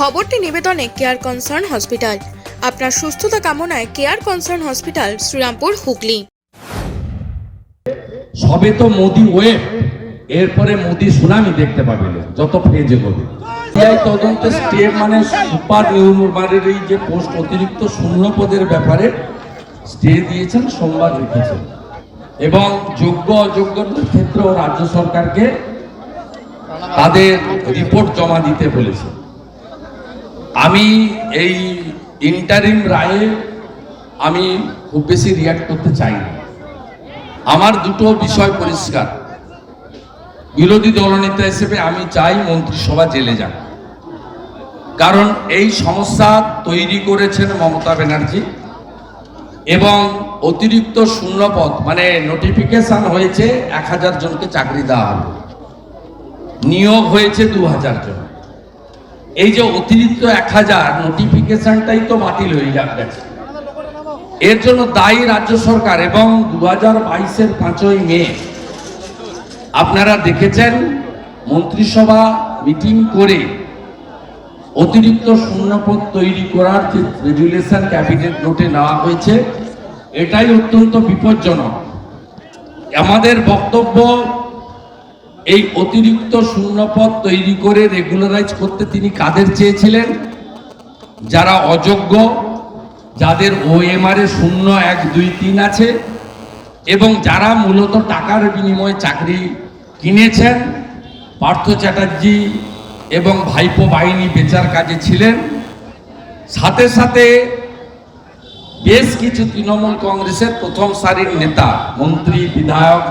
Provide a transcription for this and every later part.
খবরটি নিবেদনে care concern hospital আপনার সুস্থতা কামনায় care concern hospital Shrirampur, Hooghly. সবে তো মোদি ওয়েব এরপরে মোদি সুনামি দেখতে পাবে যত ফেজে করবে সিআই তদন্তে স্টে মানে সুপার নিউমারের এই যে পোস্ট, অতিরিক্ত শূন্য পদের ব্যাপারে স্টে দিয়েছেন, সোমবার রেখেছেন। এবং যোগ্য অযোগ্যদের ক্ষেত্রেও রাজ্য সরকারকে তাদের রিপোর্ট জমা দিতে বলেছে। আমি এই ইন্টারিম রায়ে আমি খুব বেশি রিয়াক্ট করতে চাই না। আমার দুটো বিষয় পরিষ্কার। বিরোধী দলনেতা হিসেবে আমি চাই মন্ত্রিসভা জেলে যাক। কারণ এই সমস্যা তৈরি করেছেন মমতা ব্যানার্জি এবং অতিরিক্ত শূন্যপদ মানে নোটিফিকেশন হয়েছে এক হাজার জনকে চাকরি দেওয়া হবে। নিয়োগ হয়েছে দু হাজার জন। এই যে অতিরিক্ত এক হাজার নোটিফিকেশনটাই তো বাতিল হয়ে যাবে। এর জন্য দায়ী রাজ্য সরকার এবং দু হাজার বাইশের পাঁচই মে, আপনারা দেখেছেন মন্ত্রিসভা মিটিং করে অতিরিক্ত শূন্যপদ তৈরি করার যে রেগুলেশন ক্যাবিনেট নোটে নেওয়া হয়েছে, এটাই অত্যন্ত বিপজ্জনক। আমাদের বক্তব্য এই অতিরিক্ত শূন্যপদ তৈরি করে রেগুলারাইজ করতে তিনি কাদের চেয়েছিলেন? যারা অযোগ্য, যাদের ওএমআর শূন্য, এক, দুই, তিন আছে, এবং যারা মূলত টাকার বিনিময়ে চাকরি কিনেছেন, পার্থ চ্যাটার্জি এবং ভাইপো বাহিনী বেচার কাজে ছিলেন। সাথে সাথে বেশ কিছু তৃণমূল কংগ্রেসের প্রথম সারির নেতা, মন্ত্রী, বিধায়ক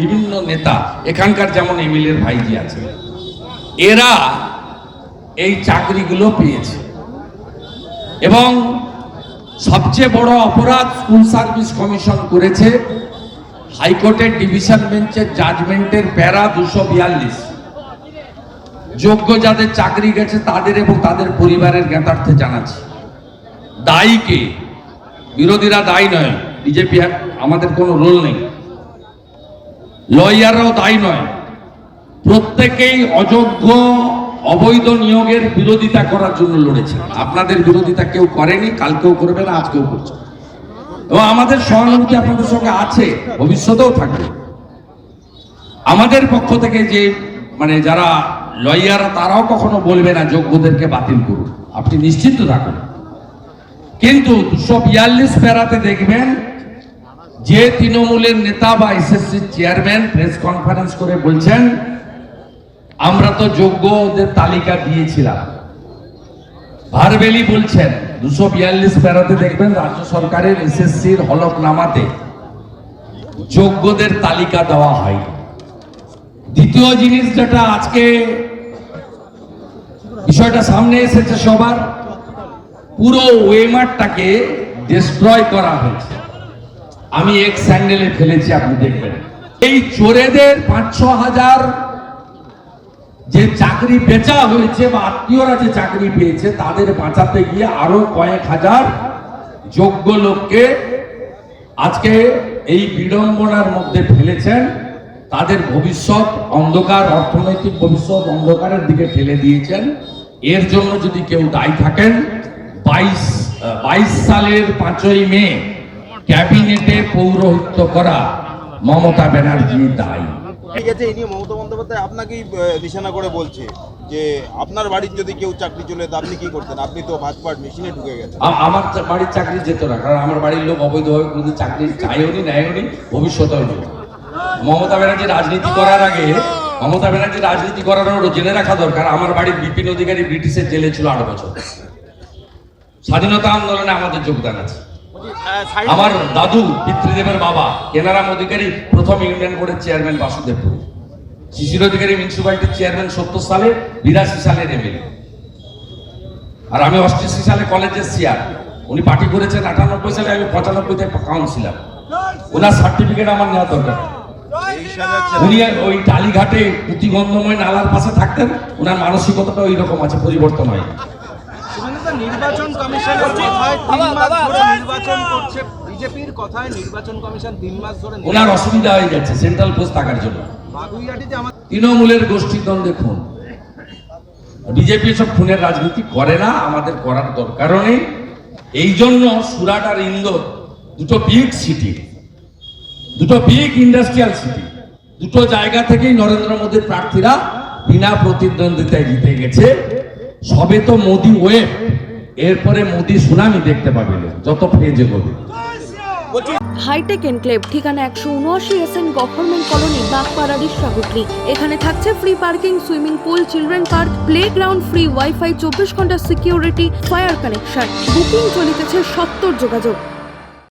বিভিন্ন নেতা, এখানকার যেমন এমএলএর ভাইজি আছে এরা এই চাকরিগুলো পেয়েছে। এবং সবচেয়ে বড় অপরাধ স্কুল সার্ভিস কমিশন করেছে, হাইকোর্টের ডিভিশন বেঞ্চের জাজমেন্টের প্যারা দুশো বিয়াল্লিশ। যোগ্য যাদের চাকরি গেছে তাদের এবং তাদের পরিবারের জ্ঞাতার্থে জানাচ্ছি। দায়ীকে বিরোধীরা দায়ী নয়। বিজেপি আমাদের কোনো রোল নেই। লয়াররাও তাই নয়। প্রত্যেকেই অযোগ্য, অবৈধ নিয়োগের বিরোধিতা করার জন্য লড়েছে। আপনাদের বিরোধিতা কেউ করেনি, কালকেও করবে না, আজকেও করছে। এবং আমাদের সহানুভূতি আপনাদের সঙ্গে আছে, ভবিষ্যতেও থাকবে। আমাদের পক্ষ থেকে যে মানে যারা লয়ার, তারাও কখনো বলবে না, যোগ্যদেরকে বাতিল করুন। আপনি নিশ্চিন্ত থাকুন। কিন্তু দুশো বিয়াল্লিশ প্যারাতে দেখবেন যে তৃণমূলের নেতা বা এসএসসির চেয়ারম্যান প্রেস কনফারেন্স করে বলছেন, আমরা তো যোগ্যদের তালিকা দিয়েছিলাম। ভারবেলি বলছেন, দুশো বিয়াল্লিশ প্যারাতে দেখবেন রাজ্য সরকারের এসএসসির হলফনামাতে যোগ্যদের তালিকা দেওয়া হয় দ্বিতীয় জিনিস যেটা আজকে বিষয়টা সামনে এসেছে সবার, পুরো ওয়েমারটাকে ডিস্ট্রয় করা হয়েছে। আমি এক স্যান্ডেলে ফেলেছি, আপনি দেখবেন। এই চোরেদের পাঁচ ছ হাজার যে চাকরি বেচা হয়েছে বা আত্মীয়রা যে চাকরি পেয়েছে, তাদের বাঁচাতে গিয়ে আরও কয়েক হাজার যোগ্য লোককে আজকে এই বিড়ম্বনার মধ্যে ফেলেছেন। তাদের ভবিষ্যৎ অন্ধকার, অর্থনৈতিক ভবিষ্যৎ অন্ধকারের দিকে ঠেলে দিয়েছেন। এর জন্য যদি কেউ দায়ী থাকেন, বাইশ বাইশ সালের পাঁচই মে ক্যাবিনেটে পৌরোহিত্য করা মমতা ব্যানার্জি দায়ী। ঠিক আছে এই নিয়ে মমতা বন্দ্যোপাধ্যায় আপনাকেই নিশানা করে বলছে যে আপনার বাড়ির যদি কেউ চাকরি চলে যেত আপনি কি করতেন? আপনি তো ভাজপার মেশিনে ঢুকে গেছেন। আমার বাড়ির চাকরি যেত না কারণ আমার বাড়ির লোক অবৈধভাবে কোনো চাকরি চাইও নি নেয়ও নি ভবিষ্যতেও নেই মমতা ব্যানার্জি রাজনীতি করার আগে মমতা ব্যানার্জি রাজনীতি করার ওরও জেনে রাখা দরকার আমার বাড়ির বিপিন অধিকারী ব্রিটিশের জেলে ছিল আট বছর। স্বাধীনতা আন্দোলনে আমাদের যোগদান আছে। আমার দাদু পিতৃদেবের বাবা কেনারাম অধিকারী, প্রথম ইউনিয়ন বোর্ডের চেয়ারম্যান বাসুদেবপুর। শিশির অধিকারী মিউনিসিপ্যালিটির চেয়ারম্যান সত্তর সালে, বিরাশি সালের এমএলএ আর আমি অষ্টাশি সালে কলেজের সিয়ার উনি পার্টি করেছেন আটানব্বই সালে, আমি পঁচানব্বইতে কাউন্সিলার। ওনার সার্টিফিকেট আমার নেওয়া দরকার। উনি ওই টালিঘাটে পুঁতিগন্ধময় নালার পাশে থাকতেন ওনার মানসিকতাটা ওই রকম আছে, পরিবর্তন হয় নির্বাচন কমিশনের কথায় তিন মাস ধরে নির্বাচন করছে বিজেপির কথায় নির্বাচন কমিশন তিন মাস ধরে ওনার অসুবিধা হয়ে যাচ্ছে সেন্ট্রাল পোস্ট থাকার জন্য। বাগুইয়াটিতে আমার তৃণমূলের গোষ্ঠীদ্বন্দ্বে খুন বিজেপি সব খুনের রাজনীতি করে না আমাদের করার দরকারও নেই। এই জন্য সুরাট আর ইন্দোর দুটো বিগ সিটি দুটো বিগ ইন্ডাস্ট্রিয়াল সিটি দুটো জায়গা থেকেই নরেন্দ্র মোদীর প্রার্থীরা বিনা প্রতিদ্বন্দ্বিতায় জিতে গেছে। সবে তো মোদি ওয়েব, এরপরে মোদি সুনামি দেখতে পাবে যত ফেজে গবে হাইটেক এনক্লেভ ঠিকানা একশো উনআশি S N government colony Bagpara ইসরাহুটলি এখানে থাকছে free parking swimming pool children park play ground free wifi চব্বিশ ঘণ্টা সিকিউরিটি ফায়ার কানেকশন বুকিং চলিতেছে সত্তর যোগাযোগ।